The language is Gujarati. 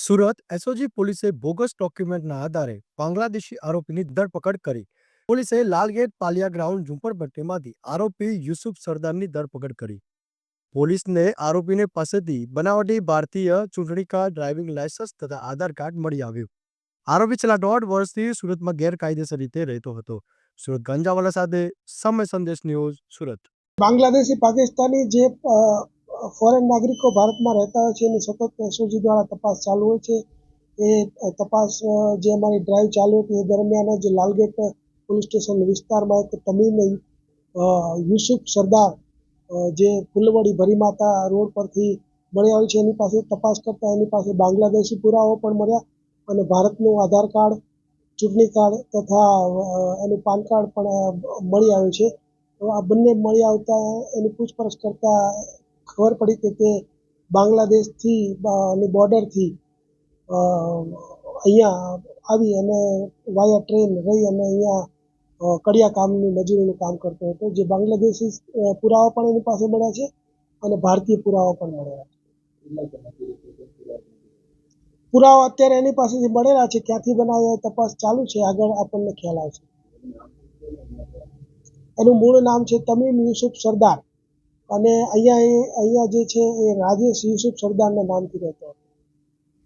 સુરત એસઓજી પોલીસે બોગસ ડોક્યુમેન્ટના આધારે બાંગ્લાદેશી આરોપીની ધરપકડ કરી. પોલીસે લાલગેટ પાલિયા ગ્રાઉન્ડ ઝુંપડપટ્ટીમાંથી આરોપી યુસુફ સરદારની ધરપકડ કરી. પોલીસને આરોપીને પાસેથી બનાવટી ભારતીય ચૂંટણી કાર્ડ, ડ્રાઇવિંગ લાયસન્સ તથા આધાર કાર્ડ મળી આવ્યું. આરોપી છેલ્લા દોઢ વર્ષથી સુરતમાં ગેરકાયદેસર રીતે રહેતો હતો. સુરત ગંજાવાલા સાથે સમય સંદેશ ન્યૂઝ સુરત. બાંગ્લાદેશી, પાકિસ્તાની જે ફોરેન નાગરિકો ભારતમાં રહેતા હોય છે, એની સતત એસઓજી દ્વારા તપાસ ચાલુ હોય છે. એ તપાસ જે અમારી ડ્રાઈવ ચાલુ હતી, એ દરમિયાન જ લાલગેટ પોલીસ સ્ટેશન વિસ્તારમાં એક તમીમ યુસુફ સરદાર જે ફુલવડી ભરીમાતા રોડ પરથી મળી આવ્યું છે, એની પાસે તપાસ કરતા એની પાસે બાંગ્લાદેશી પુરાવો પણ મળ્યા અને ભારતનું આધાર કાર્ડ, ચૂંટણી કાર્ડ તથા એનું પાન કાર્ડ પણ મળી આવ્યું છે. આ બંને મળી આવતા, એની પૂછપરછ કરતા ખબર પડી કે તે બાંગ્લાદેશથી ની બોર્ડરથી અહીંયા આવી અને વાયા ટ્રેન રહી અને અહીંયા કડિયા કામની મજૂરીનું કામ કરતો હતો. જે બાંગ્લાદેશી પુરાવા પણ એની પાસે મળ્યા છે અને ભારતીય પુરાવા પણ મળ્યા છે. પુરાવા અત્યારે એની પાસેથી મળેલા છે. ક્યાંથી બનાવ્યા તપાસ ચાલુ છે. આગળ આપણને ખ્યાલ આવશે. એનું મૂળ નામ છે તમીમ યુસુફ સરદાર. અને અહીંયા એ અહીંયા જે છે એ રાજેશ યુસુફ સરદારના નામથી રહેતો હતો.